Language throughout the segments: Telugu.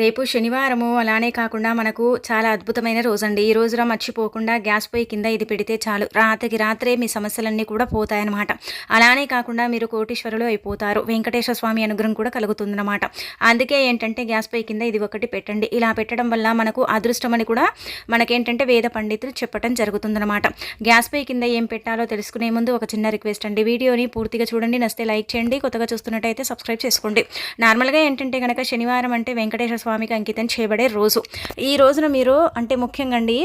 రేపు శనివారము అలానే కాకుండా మనకు చాలా అద్భుతమైన రోజండి. ఈ రోజున మర్చిపోకుండా గ్యాస్ పొయ్యి కింద ఇది పెడితే చాలు. రాత్రికి రాత్రే మీ సమస్యలన్నీ కూడా పోతాయన్నమాట. అలానే కాకుండా మీరు కోటీశ్వరులు అయిపోతారు. వెంకటేశ్వర స్వామి అనుగ్రహం కూడా కలుగుతుందన్నమాట. అందుకే ఏంటంటే గ్యాస్ పొయ్యి కింద ఇది ఒకటి పెట్టండి. ఇలా పెట్టడం వల్ల మనకు అదృష్టం అని కూడా మనకేంటంటే వేద పండితులు చెప్పడం జరుగుతుందన్నమాట. గ్యాస్ పొయ్యి కింద ఏం పెట్టాలో తెలుసుకునే ముందు ఒక చిన్న రిక్వెస్ట్ అండి. వీడియోని పూర్తిగా చూడండి. నస్తే లైక్ చేయండి. కొత్తగా చూస్తున్నట్టయితే సబ్స్క్రైబ్ చేసుకోండి. నార్మల్గా ఏంటంటే కనుక శనివారం అంటే వెంకటేశ్వర స్వామికి అంకితం చేయబడే రోజు. ఈ రోజున మీరు అంటే ముఖ్యంగా అండి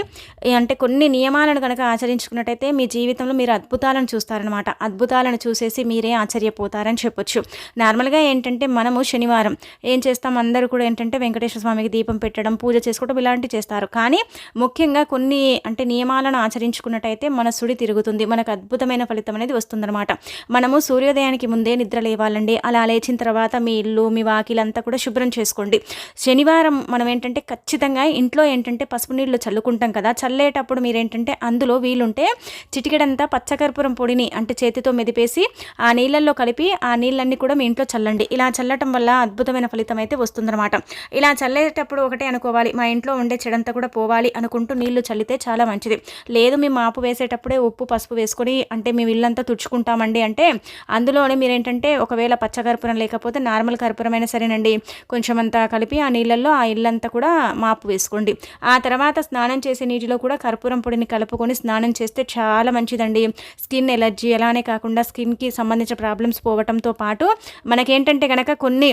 అంటే కొన్ని నియమాలను కనుక ఆచరించుకున్నట్టయితే మీ జీవితంలో మీరు అద్భుతాలను చూస్తారనమాట అద్భుతాలను చూసేసి మీరే ఆశ్చర్యపోతారని చెప్పొచ్చు. నార్మల్గా ఏంటంటే మనము శనివారం ఏం చేస్తాం? అందరూ కూడా ఏంటంటే వెంకటేశ్వర స్వామికి దీపం పెట్టడం పూజ చేసుకోవడం ఇలాంటివి చేస్తారు. కానీ ముఖ్యంగా కొన్ని అంటే నియమాలను ఆచరించుకున్నట్టయితే మన సుడి తిరుగుతుంది. మనకు అద్భుతమైన ఫలితం అనేది వస్తుందన్నమాట. మనము సూర్యోదయానికి ముందే నిద్ర లేవాలండి. అలా లేచిన తర్వాత మీ ఇల్లు మీ వాకిలంతా కూడా శుభ్రం చేసుకోండి. శనివారం మనం ఏంటంటే ఖచ్చితంగా ఇంట్లో ఏంటంటే పసుపు నీళ్ళు చల్లుకుంటాం కదా. చల్లేటప్పుడు మీరు ఏంటంటే అందులో వీలుంటే చిటికెడంతా పచ్చకర్పూరం పొడిని అంటే చేతితో మెదిపేసి ఆ నీళ్ళల్లో కలిపి ఆ నీళ్ళన్నీ కూడా మీ ఇంట్లో చల్లండి. ఇలా చల్లటం వల్ల అద్భుతమైన ఫలితం అయితే వస్తుందన్నమాట. ఇలా చల్లేటప్పుడు ఒకటే అనుకోవాలి. మా ఇంట్లో ఉండే చెడంతా కూడా పోవాలి అనుకుంటూ నీళ్ళు చల్లితే చాలా మంచిది. లేదు మేము మాపు వేసేటప్పుడే ఉప్పు పసుపు వేసుకొని అంటే మేము ఇల్లంతా తుడుచుకుంటామండి అంటే అందులోనే మీరు ఏంటంటే ఒకవేళ పచ్చకర్పూరం లేకపోతే నార్మల్ కర్పూరమైనా సరేనండి. కొంచెం అంతా కలిపి ఆ నీళ్ళల్లో ఆ ఇల్లంతా కూడా మాపు వేసుకోండి. ఆ తర్వాత స్నానం చేసే నీటిలో కూడా కర్పూరం పొడిని కలుపుకొని స్నానం చేస్తే చాలా మంచిదండి. స్కిన్ ఎలర్జీ అలానే కాకుండా స్కిన్కి సంబంధించిన ప్రాబ్లమ్స్ పోవటంతో పాటు మనకేంటంటే కనుక కొన్ని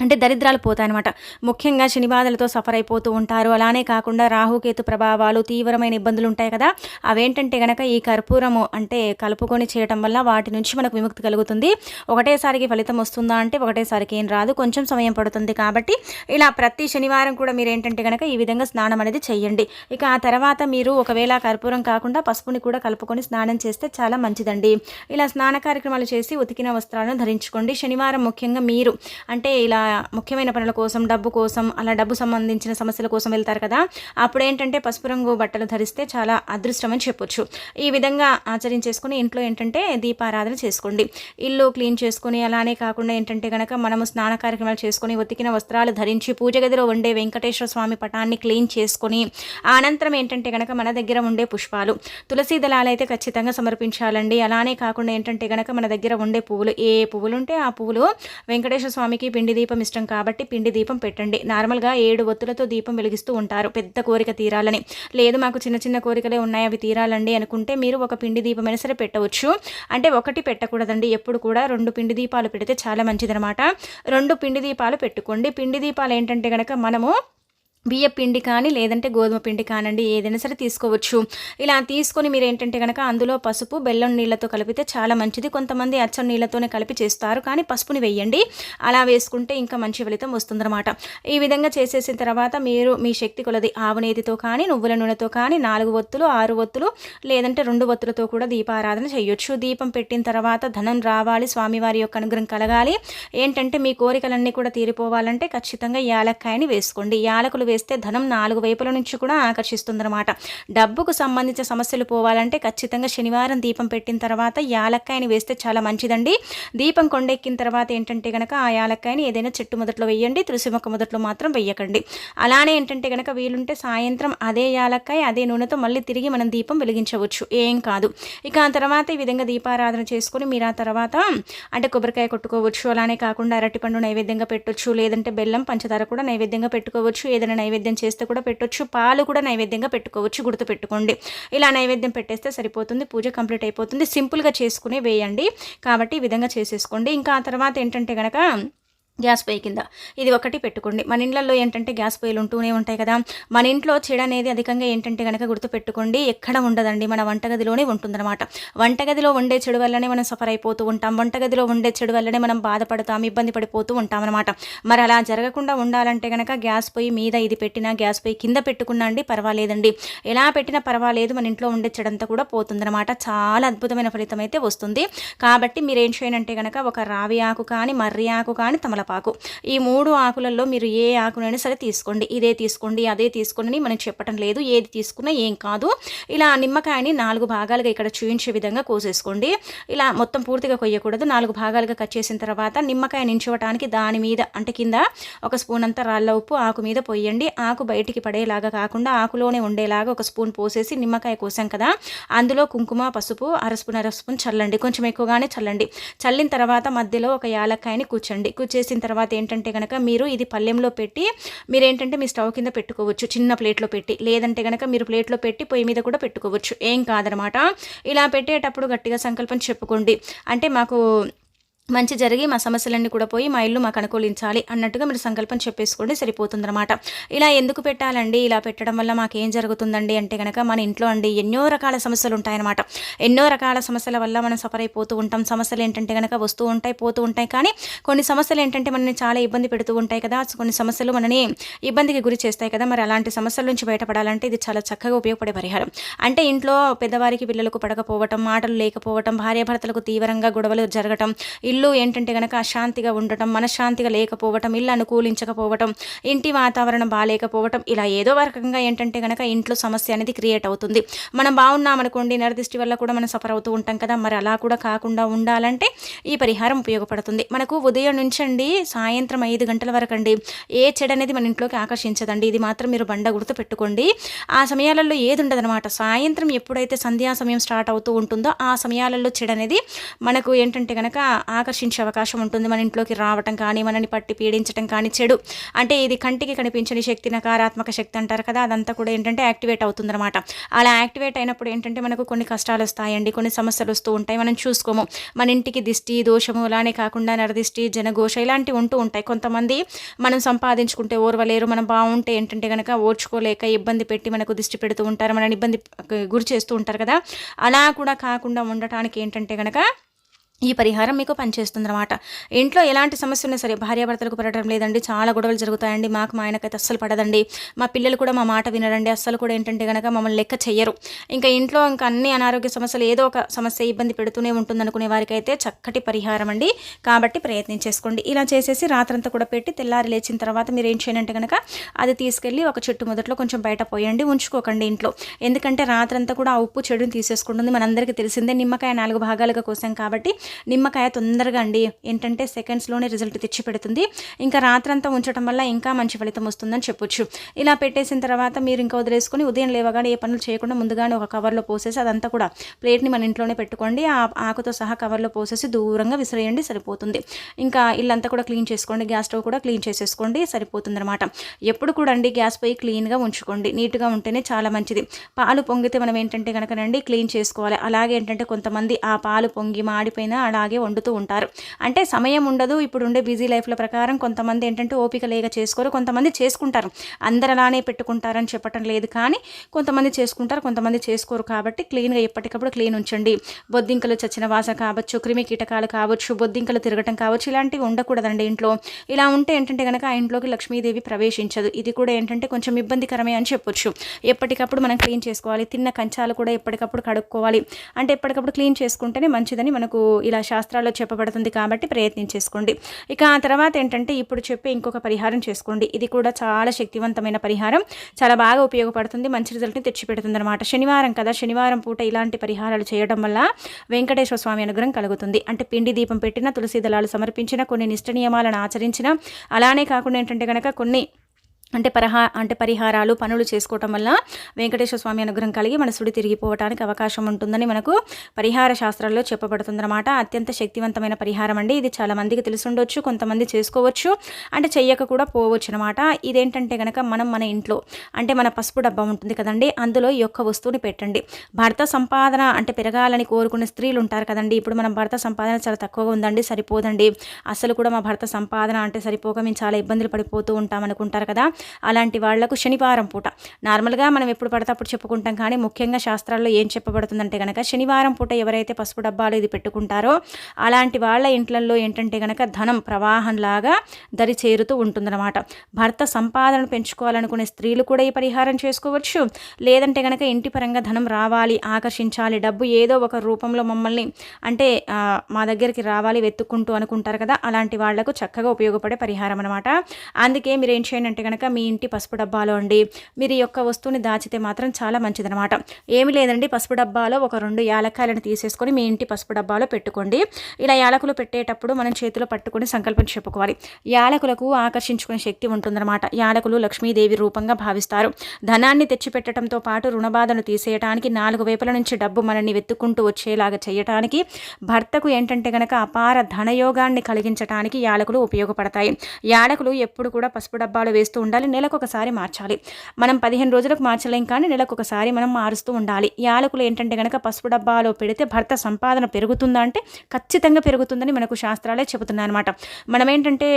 అంటే దరిద్రాలు పోతాయన్నమాట. ముఖ్యంగా శని బాధలతో సఫర్ అయిపోతూ ఉంటారు. అలానే కాకుండా రాహుకేతు ప్రభావాలు తీవ్రమైన ఇబ్బందులు ఉంటాయి కదా. అవేంటంటే గనక ఈ కర్పూరము అంటే కలుపుకొని చేయటం వల్ల వాటి నుంచి మనకు విముక్తి కలుగుతుంది. ఒకటేసారికి ఫలితం వస్తుందా అంటే ఒకటేసారికి ఏం రాదు. కొంచెం సమయం పడుతుంది కాబట్టి ఇలా ప్రతి శనివారం కూడా మీరు ఏంటంటే కనుక ఈ విధంగా స్నానం అనేది చేయండి ఇక ఆ తర్వాత మీరు ఒకవేళ కర్పూరం కాకుండా పసుపుని కూడా కలుపుకొని స్నానం చేస్తే చాలా మంచిదండి. ఇలా స్నాన కార్యక్రమాలు చేసి ఉతికిన వస్త్రాలను ధరించుకోండి. శనివారం ముఖ్యంగా మీరు అంటే ఇలా ముఖ్యమైన పనుల కోసం డబ్బు కోసం అలా డబ్బు సంబంధించిన సమస్యల కోసం వెళ్తారు కదా. అప్పుడు ఏంటంటే పసుపు రంగు బట్టలు ధరిస్తే చాలా అదృష్టం అని చెప్పొచ్చు. ఈ విధంగా ఆచరించేసుకుని ఇంట్లో ఏంటంటే దీపారాధన చేసుకోండి. ఇల్లు క్లీన్ చేసుకుని అలానే కాకుండా ఏంటంటే కనుక మనము స్నాన కార్యక్రమాలు చేసుకుని ఉతికిన వస్త్రాలు ధరించి పూజ గదిలో ఉండే వెంకటేశ్వర స్వామి పటాన్ని క్లీన్ చేసుకుని అనంతరం ఏంటంటే కనుక మన దగ్గర ఉండే పుష్పాలు తులసి దళాలు అయితే ఖచ్చితంగా సమర్పించాలండి. అలానే కాకుండా ఏంటంటే కనుక మన దగ్గర ఉండే పువ్వులు ఏ పువ్వులు ఉంటే ఆ పువ్వులు వెంకటేశ్వర స్వామికి పిండి దీపం దీపం ఇష్టం కాబట్టి పిండి దీపం పెట్టండి. నార్మల్గా ఏడు ఒత్తులతో దీపం వెలిగిస్తూ ఉంటారు. పెద్ద కోరిక తీరాలని. లేదు మాకు చిన్న చిన్న కోరికలే ఉన్నాయి అవి తీరాలండి అనుకుంటే మీరు ఒక పిండి దీపమైనా సరే పెట్టవచ్చు. అంటే ఒకటి పెట్టకూడదండి. ఎప్పుడు కూడా రెండు పిండి దీపాలు పెడితే చాలా మంచిదనమాట. రెండు పిండి దీపాలు పెట్టుకోండి. పిండి దీపాలు ఏంటంటే కనుక మనము బియ్య పిండి కానీ లేదంటే గోధుమ పిండి కానండి ఏదైనా సరే తీసుకోవచ్చు. ఇలా తీసుకొని మీరు ఏంటంటే కనుక అందులో పసుపు బెల్లం నీళ్ళతో కలిపితే చాలా మంచిది. కొంతమంది అచ్చం నీళ్ళతోనే కలిపి చేస్తారు కానీ పసుపుని వేయండి. అలా వేసుకుంటే ఇంకా మంచి ఫలితం వస్తుందన్నమాట. ఈ విధంగా చేసేసిన తర్వాత మీరు మీ శక్తి కొలది ఆవునేతితో కానీ నువ్వుల నూనెతో కానీ నాలుగు ఒత్తులు ఆరు ఒత్తులు లేదంటే రెండు ఒత్తులతో కూడా దీపారాధన చేయొచ్చు. దీపం పెట్టిన తర్వాత ధనం రావాలి స్వామివారి యొక్క అనుగ్రహం కలగాలి. ఏంటంటే మీ కోరికలన్నీ కూడా తీరిపోవాలంటే ఖచ్చితంగా యాలక్కాయని వేసుకోండి. యాలకులు వేస్తే ధనం నాలుగు వైపుల నుంచి కూడా ఆకర్షిస్తుందన్నమాట. డబ్బుకు సంబంధించిన సమస్యలు పోవాలంటే ఖచ్చితంగా శనివారం దీపం పెట్టిన తర్వాత యాలక్కాయని వేస్తే చాలా మంచిదండి. దీపం కొండెక్కిన తర్వాత ఏంటంటే కనుక ఆ యాలక్కాయని ఏదైనా చెట్టు మొదట్లో వేయండి తులసి మొక్క మొదట్లో మాత్రం వెయ్యకండి అలానే ఏంటంటే కనుక వీలుంటే సాయంత్రం అదే యాలక్కాయ అదే నూనెతో మళ్ళీ తిరిగి మనం దీపం వెలిగించవచ్చు. ఏం కాదు. ఇక ఆ తర్వాత ఈ విధంగా దీపారాధన చేసుకుని మీరు ఆ తర్వాత అంటే కొబ్బరికాయ కొట్టుకోవచ్చు. అలానే కాకుండా అరటిపండు నైవేద్యంగా పెట్టొచ్చు. లేదంటే బెల్లం పంచదార కూడా నైవేద్యంగా పెట్టుకోవచ్చు. ఏదైనా నైవేద్యం చేస్తే కూడా పెట్టొచ్చు. పాలు కూడా నైవేద్యంగా పెట్టుకోవచ్చు. గుర్తు పెట్టుకోండి ఇలా నైవేద్యం పెట్టేస్తే సరిపోతుంది. పూజ కంప్లీట్ అయిపోతుంది. సింపుల్గా చేసుకుని వేయండి. కాబట్టి ఈ విధంగా చేసేసుకోండి. ఇంకా ఆ తర్వాత ఏంటంటే కనుక గ్యాస్ పొయ్యి కింద. ఇది ఒకటి పెట్టుకోండి. మన ఇండ్లలో ఏంటంటే గ్యాస్ పొయ్యిలు ఉంటూనే ఉంటాయి కదా. మన ఇంట్లో చెడు అనేది అధికంగా ఏంటంటే కనుక గుర్తుపెట్టుకోండి ఎక్కడ ఉండదండి. మన వంటగదిలోనే ఉంటుందన్నమాట. వంటగదిలో ఉండే చెడు వల్లనే మనం సఫర్ అయిపోతూ ఉంటాం. వంటగదిలో ఉండే చెడు వల్లనే మనం బాధపడతాం ఇబ్బంది పడిపోతూ ఉంటాం అనమాట మరి అలా జరగకుండా ఉండాలంటే కనుక గ్యాస్ పొయ్యి మీద ఇది పెట్టినా గ్యాస్ పొయ్యి కింద పెట్టుకున్నా అండి పర్వాలేదండి. ఎలా పెట్టినా పర్వాలేదు మన ఇంట్లో ఉండే చెడంతా కూడా పోతుందన్నమాట. చాలా అద్భుతమైన ఫలితం అయితే వస్తుంది. కాబట్టి మీరు ఏం చేయనంటే కనుక ఒక రావి ఆకు కానీ మర్రి ఆకు కానీ తమలపాకు వేపాకు ఈ మూడు ఆకులలో మీరు ఏ ఆకునైనా సరే తీసుకోండి. ఇదే తీసుకోండి అదే తీసుకోండి అని మనం చెప్పటం లేదు. ఏది తీసుకున్నా ఏం కాదు. ఇలా నిమ్మకాయని నాలుగు భాగాలుగా ఇక్కడ చూయించే విధంగా కోసేసుకోండి. ఇలా మొత్తం పూర్తిగా కొయ్యకూడదు. నాలుగు భాగాలుగా కట్ చేసిన తర్వాత నిమ్మకాయ నించవటానికి దాని మీద అంటే కింద ఒక స్పూన్ అంతా రాళ్ళ ఉప్పు ఆకు మీద పోయండి. ఆకు బయటికి పడేలాగా కాకుండా ఆకులోనే ఉండేలాగా ఒక స్పూన్ పోసేసి నిమ్మకాయ కోసాం కదా అందులో కుంకుమ పసుపు అర స్పూన్ అర స్పూన్ చల్లండి. కొంచెం ఎక్కువగానే చల్లండి. చల్లిన తర్వాత మధ్యలో ఒక యాలక్కాయని కూర్చండి. చేసిన తర్వాత ఏంటంటే కనుక మీరు ఇది పల్లెంలో పెట్టి మీరు ఏంటంటే మీ స్టవ్ కింద పెట్టుకోవచ్చు. చిన్న ప్లేట్లో పెట్టి లేదంటే కనుక మీరు ప్లేట్లో పెట్టి పొయ్యి మీద కూడా పెట్టుకోవచ్చు. ఏం కాదనమాట. ఇలా పెట్టేటప్పుడు గట్టిగా సంకల్పం చెప్పుకోండి. అంటే మాకు మంచి జరిగి మా సమస్యలన్నీ కూడా పోయి మా ఇల్లు మాకు అనుకూలించాలి అన్నట్టుగా మీరు సంకల్పం చెప్పేసుకోండి సరిపోతుందన్నమాట. ఇలా ఎందుకు పెట్టాలండి? ఇలా పెట్టడం వల్ల మాకు ఏం జరుగుతుందండి? అంటే కనుక మన ఇంట్లో అండి ఎన్నో రకాల సమస్యలు ఉంటాయన్నమాట. ఎన్నో రకాల సమస్యల వల్ల మనం సఫర్ అయిపోతూ ఉంటాం. సమస్యలు ఏంటంటే కనుక వస్తూ ఉంటాయి పోతూ ఉంటాయి. కానీ కొన్ని సమస్యలు ఏంటంటే మనని చాలా ఇబ్బంది పెడుతూ ఉంటాయి కదా. కొన్ని సమస్యలు మనని ఇబ్బందికి గురి చేస్తాయి కదా. మరి అలాంటి సమస్యల నుంచి బయటపడాలంటే ఇది చాలా చక్కగా ఉపయోగపడే పరిహారం. అంటే ఇంట్లో పెద్దవారికి పిల్లలకు పడకపోవటం మాటలు లేకపోవటం భార్యాభర్తలకు తీవ్రంగా గొడవలు జరగటం ఇల్లు ఏంటంటే కనుక అశాంతిగా ఉండటం మనశ్శాంతిగా లేకపోవటం ఇల్లు అనుకూలించకపోవటం ఇంటి వాతావరణం బాగాలేకపోవటం ఇలా ఏదో రకంగా ఏంటంటే కనుక ఇంట్లో సమస్య అనేది క్రియేట్ అవుతుంది. మనం బాగున్నామనుకోండి నరదృష్టి నరదిష్టి వల్ల కూడా మనం సఫర్ అవుతూ ఉంటాం కదా మరి అలా కూడా కాకుండా ఉండాలంటే ఈ పరిహారం ఉపయోగపడుతుంది. మనకు ఉదయం నుంచి అండి సాయంత్రం ఐదు గంటల వరకు అండి ఏ చెడు అనేది మన ఇంట్లోకి ఆకర్షించదండి. ఇది మాత్రం మీరు బండ గుర్తు పెట్టుకోండి. ఆ సమయాలలో ఏది ఉండదనమాట సాయంత్రం ఎప్పుడైతే సంధ్యా సమయం స్టార్ట్ అవుతూ ఉంటుందో ఆ సమయాలలో చెడు అనేది మనకు ఏంటంటే కనుక ఆకర్షించే అవకాశం ఉంటుంది. మన ఇంట్లోకి రావటం కానీ మనని పట్టి పీడించడం కానీ చెడు. అంటే ఇది కంటికి కనిపించని శక్తి నకారాత్మక శక్తి అంటారు కదా అదంతా కూడా ఏంటంటే యాక్టివేట్ అవుతుందన్నమాట. అలా యాక్టివేట్ అయినప్పుడు ఏంటంటే మనకు కొన్ని కష్టాలు వస్తాయండి కొన్ని సమస్యలు వస్తూ ఉంటాయి. మనం చూసుకోము. మన ఇంటికి దిష్టి దోషము అలానే కాకుండా నరదిష్టి జనఘోష ఇలాంటివి ఉంటూ ఉంటాయి. కొంతమంది మనం సంపాదించుకుంటే ఓర్వలేరు. మనం బాగుంటే ఏంటంటే కనుక ఓర్చుకోలేక ఇబ్బంది పెట్టి మనకు దిష్టి పెడుతూ ఉంటారు. మనని ఇబ్బంది గురి చేస్తూ ఉంటారు కదా. అలా కూడా కాకుండా ఉండటానికి ఏంటంటే కనుక ఈ పరిహారం మీకు పనిచేస్తుందన్నమాట. ఇంట్లో ఎలాంటి సమస్య ఉన్నా సరే భార్యాభర్తలకు పడటం లేదండి. చాలా గొడవలు జరుగుతాయండి. మాకు మా ఆయనకైతే అస్సలు పడదండి. మా పిల్లలు కూడా మా మాట వినరండి. అస్సలు కూడా ఏంటంటే కనుక మమ్మల్ని లెక్క చేయరు ఇంకా ఇంట్లో ఇంకా అన్ని అనారోగ్య సమస్యలు ఏదో ఒక సమస్య ఇబ్బంది పెడుతూనే ఉంటుందనుకునే వారికైతే చక్కటి పరిహారం అండి. కాబట్టి ప్రయత్నించేసుకోండి ఇలా చేసేసి రాత్రంతా కూడా పెట్టి తెల్లారి లేచిన తర్వాత మీరు ఏం చేయాలంటే కనుక అది తీసుకెళ్ళి ఒక చెట్టు మొదట్లో కొంచెం బయట పోయండి. ఉంచుకోకండి ఇంట్లో. ఎందుకంటే రాత్రంతా కూడా ఆ ఉప్పు చెడుని తీసేసుకుంటుంది. మనందరికీ తెలిసిందే. నిమ్మకాయ నాలుగు భాగాలుగా కోసాం కాబట్టి నిమ్మకాయ తొందరగా అండి. ఏంటంటే సెకండ్స్లోనే రిజల్ట్ తెచ్చి పెడుతుంది ఇంకా రాత్రంతా ఉంచడం వల్ల ఇంకా మంచి ఫలితం వస్తుందని చెప్పొచ్చు. ఇలా పెట్టేసిన తర్వాత మీరు ఇంకా వదిలేసుకొని ఉదయం లేవగానే ఏ పనులు చేయకుండా ముందుగానే ఒక కవర్లో పోసేసి అదంతా కూడా ప్లేట్ని మన ఇంట్లోనే పెట్టుకోండి. ఆ ఆకుతో సహా కవర్లో పోసేసి దూరంగా విసిరేయండి సరిపోతుంది. ఇంకా ఇల్లంతా కూడా క్లీన్ చేసుకోండి. గ్యాస్ స్టవ్ కూడా క్లీన్ చేసేసుకోండి సరిపోతుంది అనమాట ఎప్పుడు కూడా అండి గ్యాస్ పొయ్యి క్లీన్గా ఉంచుకోండి. నీట్గా ఉంటేనే చాలా మంచిది. పాలు పొంగితే మనం ఏంటంటే కనుకనండి క్లీన్ చేసుకోవాలి. అలాగే ఏంటంటే కొంతమంది ఆ పాలు పొంగి మాడిపోయిన అలాగే వండుతూ ఉంటారు. అంటే సమయం ఉండదు ఇప్పుడు ఉండే బిజీ లైఫ్ల ప్రకారం కొంతమంది ఏంటంటే ఓపిక లేక చేసుకోరు కొంతమంది చేసుకుంటారు. అందరు అలానే పెట్టుకుంటారని చెప్పటం లేదు కానీ కొంతమంది చేసుకుంటారు కొంతమంది చేసుకోరు కాబట్టి క్లీన్గా ఎప్పటికప్పుడు క్లీన్ ఉంచండి. బొద్దింకలు చచ్చిన వాస కావచ్చు క్రిమి కీటకాలు కావచ్చు బొద్దింకలు తిరగటం కావచ్చు ఇలాంటివి ఉండకూడదండి ఇంట్లో. ఇలా ఉంటే ఏంటంటే కనుక ఆ ఇంట్లోకి లక్ష్మీదేవి ప్రవేశించదు. ఇది కూడా ఏంటంటే కొంచెం ఇబ్బందికరమే అని చెప్పొచ్చు. ఎప్పటికప్పుడు మనం క్లీన్ చేసుకోవాలి తిన్న కంచాలు కూడా ఎప్పటికప్పుడు కడుక్కోవాలి. అంటే ఎప్పటికప్పుడు క్లీన్ చేసుకుంటేనే మంచిదని మనకు ఇలా శాస్త్రాల్లో చెప్పబడుతుంది కాబట్టి ప్రయత్నం చేసుకోండి. ఇక ఆ తర్వాత ఏంటంటే ఇప్పుడు చెప్పే ఇంకొక పరిహారం చేసుకోండి. ఇది కూడా చాలా శక్తివంతమైన పరిహారం. చాలా బాగా ఉపయోగపడుతుంది. మంచి రిజల్ట్ని తెచ్చిపెడుతుంది అనమాట శనివారం కదా. శనివారం పూట ఇలాంటి పరిహారాలు చేయడం వల్ల వెంకటేశ్వర స్వామి అనుగ్రహం కలుగుతుంది. అంటే పిండి దీపం పెట్టిన తులసి దళాలు సమర్పించిన కొన్ని నిష్ట నియమాలను ఆచరించిన అలానే కాకుండా ఏంటంటే కనుక కొన్ని అంటే పరహా అంటే పరిహారాలు పనులు చేసుకోవటం వల్ల వెంకటేశ్వర స్వామి అనుగ్రహం కలిగి మన సుడి అవకాశం ఉంటుందని మనకు పరిహార శాస్త్రాల్లో చెప్పబడుతుందన్నమాట. అత్యంత శక్తివంతమైన పరిహారం అండి. ఇది చాలామందికి తెలుసుండొచ్చు కొంతమంది చేసుకోవచ్చు అంటే చెయ్యక కూడా పోవచ్చు అనమాట ఇదేంటంటే కనుక మనం మన ఇంట్లో అంటే మన పసుపు డబ్బా ఉంటుంది కదండి అందులో ఈ యొక్క వస్తువుని పెట్టండి. భర్త సంపాదన అంటే పెరగాలని కోరుకునే స్త్రీలు ఉంటారు కదండి. ఇప్పుడు మనం భర్త సంపాదన చాలా తక్కువగా ఉందండి సరిపోదండి. అసలు కూడా మా భర్త సంపాదన అంటే సరిపోక మేము చాలా ఇబ్బందులు పడిపోతూ ఉంటాం అనుకుంటారు కదా. అలాంటి వాళ్ళకు శనివారం పూట. నార్మల్గా మనం ఎప్పుడు పడితే అప్పుడు చెప్పుకుంటాం కానీ ముఖ్యంగా శాస్త్రాల్లో ఏం చెప్పబడుతుందంటే కనుక శనివారం పూట ఎవరైతే పసుపు డబ్బాలు ఇది పెట్టుకుంటారో అలాంటి వాళ్ళ ఇంట్లలో ఏంటంటే కనుక ధనం ప్రవాహంలాగా దరి చేరుతూ ఉంటుందన్నమాట. భర్త సంపాదన పెంచుకోవాలనుకునే స్త్రీలు కూడా ఈ పరిహారం చేసుకోవచ్చు. లేదంటే కనుక ఇంటి పరంగా ధనం రావాలి ఆకర్షించాలి డబ్బు ఏదో ఒక రూపంలో మమ్మల్ని అంటే మా దగ్గరికి రావాలి వెతుక్కుంటూ అనుకుంటారు కదా అలాంటి వాళ్ళకు చక్కగా ఉపయోగపడే పరిహారం అనమాట అందుకే మీరు ఏం చేయండి అంటే కనుక మీ ఇంటి పసుపు డబ్బాలో అండి. మీరు ఈ యొక్క వస్తువుని దాచితే మాత్రం చాలా మంచిదనమాట ఏమి లేదండి పసుపు డబ్బాలో ఒక రెండు యాలక్కాయలను తీసేసుకొని మీ ఇంటి పసుపు డబ్బాలో పెట్టుకోండి. ఇలా యాలకులు పెట్టేటప్పుడు మనం చేతిలో పట్టుకొని సంకల్పం చెప్పుకోవాలి. యాలకులకు ఆకర్షించుకునే శక్తి ఉంటుందన్నమాట. యాలకులు లక్ష్మీదేవి రూపంగా భావిస్తారు. ధనాన్ని తెచ్చిపెట్టడంతో పాటు రుణబాధను తీసేయడానికి నాలుగు వైపుల నుంచి డబ్బు మనల్ని వెతుక్కుంటూ వచ్చేలాగా చేయటానికి భర్తకు ఏంటంటే గనక అపార ధనయోగాన్ని కలిగించడానికి యాలకులు ఉపయోగపడతాయి. యాలకులు ఎప్పుడు కూడా పసుపు డబ్బాలు వేస్తూ ఉండాలి. నెలకు ఒకసారి మార్చాలి. మనం పదిహేను రోజులకు మార్చలేం కానీ నెలకు ఒకసారి మనం మారుస్తూ ఉండాలి. యాలకులు ఏంటంటే కనుక పసుపు డబ్బాలో పెడితే భర్త సంపాదన పెరుగుతుందా అంటే ఖచ్చితంగా పెరుగుతుందని మనకు శాస్త్రాలే చెబుతున్నాయి అనమాట మనం ఏంటంటే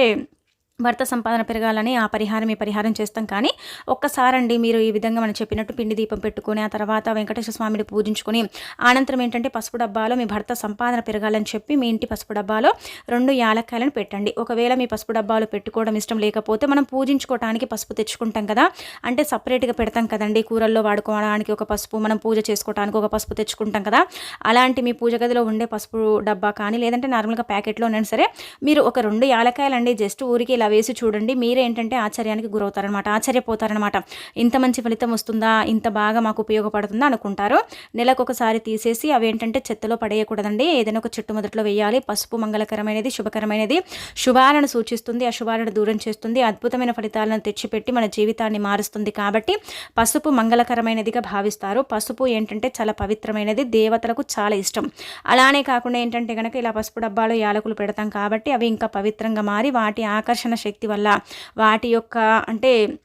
భర్త సంపాదన పెరగాలని ఆ పరిహారం ఈ పరిహారం చేస్తాం. కానీ ఒక్కసారండి మీరు ఈ విధంగా మనం చెప్పినట్టు పిండి దీపం పెట్టుకుని ఆ తర్వాత వెంకటేశ్వర స్వామిని పూజించుకొని అనంతరం ఏంటంటే పసుపు డబ్బాలో మీ భర్త సంపాదన పెరగాలని చెప్పి మీ ఇంటి పసుపు డబ్బాలో రెండు యాలక్కాయలను పెట్టండి. ఒకవేళ మీ పసుపు డబ్బాలో పెట్టుకోవడం ఇష్టం లేకపోతే మనం పూజించుకోవడానికి పసుపు తెచ్చుకుంటాం కదా. అంటే సపరేట్గా పెడతాం కదండి. కూరల్లో వాడుకోవడానికి ఒక పసుపు మనం పూజ చేసుకోవడానికి ఒక పసుపు తెచ్చుకుంటాం కదా. అలాంటి మీ పూజ గదిలో ఉండే పసుపు డబ్బా కానీ లేదంటే నార్మల్గా ప్యాకెట్లో ఉన్నా సరే మీరు ఒక రెండు యాలకాయలండి జస్ట్ ఊరికి ఇలా వేసి చూడండి. మీరేంటంటే ఆశ్చర్యానికి గురవుతారనమాట ఆశ్చర్యపోతారనమాట ఇంత మంచి ఫలితం వస్తుందా? ఇంత బాగా మాకు ఉపయోగపడుతుందా? అనుకుంటారు. నెలకొకసారి తీసేసి అవి ఏంటంటే చెత్తలో పడేయకూడదండి. ఏదైనా ఒక చెట్టు మొదట్లో వేయాలి. పసుపు మంగళకరమైనది శుభకరమైనది. శుభాలను సూచిస్తుంది. అశుభాలను దూరం చేస్తుంది. అద్భుతమైన ఫలితాలను తెచ్చిపెట్టి మన జీవితాన్ని మారుస్తుంది కాబట్టి పసుపు మంగళకరమైనదిగా భావిస్తారు. పసుపు ఏంటంటే చాలా పవిత్రమైనది. దేవతలకు చాలా ఇష్టం. అలానే కాకుండా ఏంటంటే కనుక ఇలా పసుపు డబ్బాలో యాలకులు పెడతాం కాబట్టి అవి ఇంకా పవిత్రంగా మారి వాటి ఆకర్షణ శక్తి వల్ల వాటి యొక్క అంటే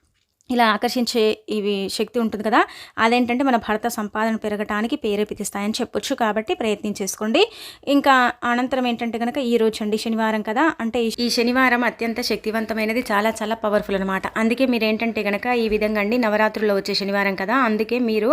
ఇలా ఆకర్షించే ఇవి శక్తి ఉంటుంది కదా అదేంటంటే మన భర్త సంపాదన పెరగటానికి ప్రేరేపిస్తాయని చెప్పొచ్చు కాబట్టి ప్రయత్నం చేసుకోండి. ఇంకా అనంతరం ఏంటంటే కనుక ఈ రోజు అండి శనివారం కదా అంటే ఈ శనివారం అత్యంత శక్తివంతమైనది చాలా చాలా పవర్ఫుల్ అనమాట అందుకే మీరు ఏంటంటే కనుక ఈ విధంగా అండి నవరాత్రుల్లో వచ్చే శనివారం కదా అందుకే మీరు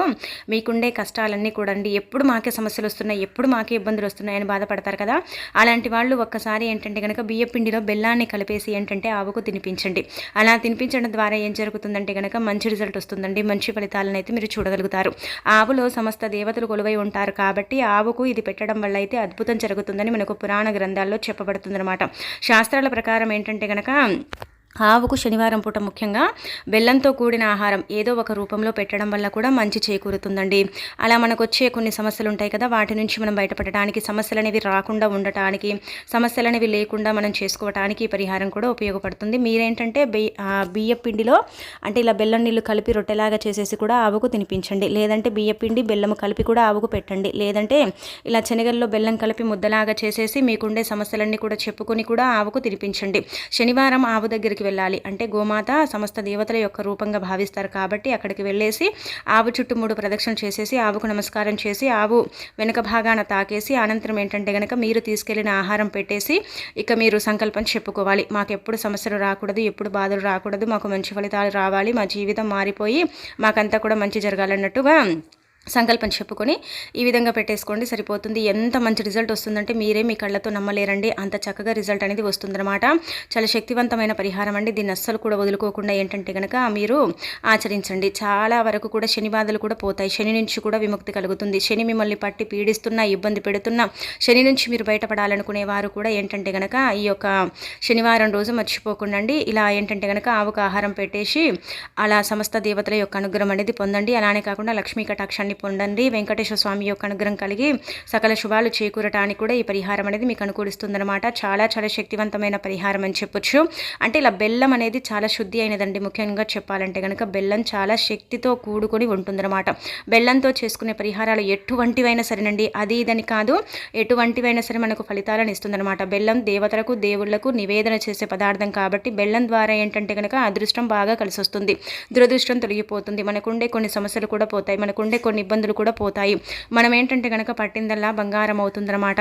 మీకుండే కష్టాలన్నీ కూడా అండి ఎప్పుడు మాకే సమస్యలు వస్తున్నాయి ఎప్పుడు మాకే ఇబ్బందులు వస్తున్నాయని బాధపడతారు కదా అలాంటి వాళ్ళు ఒక్కసారి ఏంటంటే కనుక బియ్యపిండిలో బెల్లాన్ని కలిపేసి ఏంటంటే ఆవుకు తినిపించండి. అలా తినిపించడం ద్వారా ఏం జరుగుతుందంటే అంటే కనుక మంచి రిజల్ట్ వస్తుందండి. మంచి ఫలితాలను అయితే మీరు చూడగలుగుతారు. ఆవులో సమస్త దేవతలు కొలువై ఉంటారు కాబట్టి ఆవుకు ఇది పెట్టడం వల్ల అయితే అద్భుతం జరుగుతుందని మనకు పురాణ గ్రంథాల్లో చెప్పబడుతుందన్నమాట. శాస్త్రాల ప్రకారం ఏంటంటే కనుక ఆవుకు శనివారం పూట ముఖ్యంగా బెల్లంతో కూడిన ఆహారం ఏదో ఒక రూపంలో పెట్టడం వల్ల కూడా మంచి చేకూరుతుందండి. అలా మనకు వచ్చే కొన్ని సమస్యలు ఉంటాయి కదా వాటి నుంచి మనం బయటపడటానికి సమస్యలు అనేవి రాకుండా ఉండటానికి సమస్యలు అనేవి లేకుండా మనం చేసుకోవటానికి పరిహారం కూడా ఉపయోగపడుతుంది. మీరేంటంటే బియ్య పిండిలో అంటే ఇలా బెల్లం నీళ్ళు కలిపి రొట్టెలాగా చేసేసి కూడా ఆవుకు తినిపించండి. లేదంటే బియ్య పిండి బెల్లం కలిపి కూడా ఆవుకు పెట్టండి. లేదంటే ఇలా శనగల్లో బెల్లం కలిపి ముద్దలాగా చేసేసి మీకుండే సమస్యలన్నీ కూడా చెప్పుకొని కూడా ఆవుకు తినిపించండి. శనివారం ఆవు దగ్గరికి వెళ్ళాలి. అంటే గోమాత సమస్త దేవతల యొక్క రూపంగా భావిస్తారు కాబట్టి అక్కడికి వెళ్ళేసి ఆవు చుట్టూ మూడు ప్రదక్షిణలు చేసేసి ఆవుకు నమస్కారం చేసి ఆవు వెనుక భాగాన తాకేసి అనంతరం ఏంటంటే కనుక మీరు తీసుకెళ్ళిన ఆహారం పెట్టేసి ఇక మీరు సంకల్పం చెప్పుకోవాలి. మాకు ఎప్పుడు సమస్యలు రాకూడదు ఎప్పుడు బాధలు రాకూడదు మాకు మంచి ఫలితాలు రావాలి మా జీవితం మారిపోయి మాకంతా కూడా మంచి జరగాలన్నట్టుగా సంకల్పం చెప్పుకొని ఈ విధంగా పెట్టేసుకోండి సరిపోతుంది. ఎంత మంచి రిజల్ట్ వస్తుందంటే మీరే మీ కళ్ళతో నమ్మలేరండి. అంత చక్కగా రిజల్ట్ అనేది వస్తుందన్నమాట. చాలా శక్తివంతమైన పరిహారం అండి. దీన్ని అస్సలు కూడా వదులుకోకుండా ఏంటంటే కనుక మీరు ఆచరించండి. చాలా వరకు కూడా శని బాధలు కూడా పోతాయి. శని నుంచి కూడా విముక్తి కలుగుతుంది. శని మిమ్మల్ని పట్టి పీడిస్తున్నా ఇబ్బంది పెడుతున్నా శని నుంచి మీరు బయటపడాలనుకునే వారు కూడా ఏంటంటే కనుక ఈ యొక్క శనివారం రోజు మర్చిపోకుండా ఇలా ఏంటంటే కనుక ఆవుకు ఆహారం పెట్టేసి అలా సమస్త దేవతల యొక్క అనుగ్రహం అనేది పొందండి. అలానే కాకుండా లక్ష్మీ కటాక్షాన్ని పొందండి. వెంకటేశ్వర స్వామి యొక్క అనుగ్రహం కలిగి సకల శుభాలు చేకూరటానికి కూడా ఈ పరిహారం అనేది మీకు అనుకూలిస్తుందనమాట చాలా చాలా శక్తివంతమైన పరిహారం అని చెప్పొచ్చు. అంటే ఇలా బెల్లం అనేది చాలా శుద్ధి అయినదండి ముఖ్యంగా చెప్పాలంటే కనుక బెల్లం చాలా శక్తితో కూడుకొని ఉంటుందన్నమాట. బెల్లంతో చేసుకునే పరిహారాలు ఎటువంటివైనా సరేనండి. అది ఇదని కాదు ఎటువంటివైనా సరే మనకు ఫలితాలను ఇస్తుందన్నమాట. బెల్లం దేవతలకు దేవుళ్ళకు నివేదన చేసే పదార్థం కాబట్టి బెల్లం ద్వారా ఏంటంటే కనుక అదృష్టం బాగా కలిసి వస్తుంది దురదృష్టం తొలగిపోతుంది. మనకుండే కొన్ని సమస్యలు కూడా పోతాయి. మనకుండే కొన్ని ఇబ్బందులు కూడా పోతాయి. మనం ఏంటంటే కనుక పట్టిందల్లా బంగారం అవుతుందన్నమాట.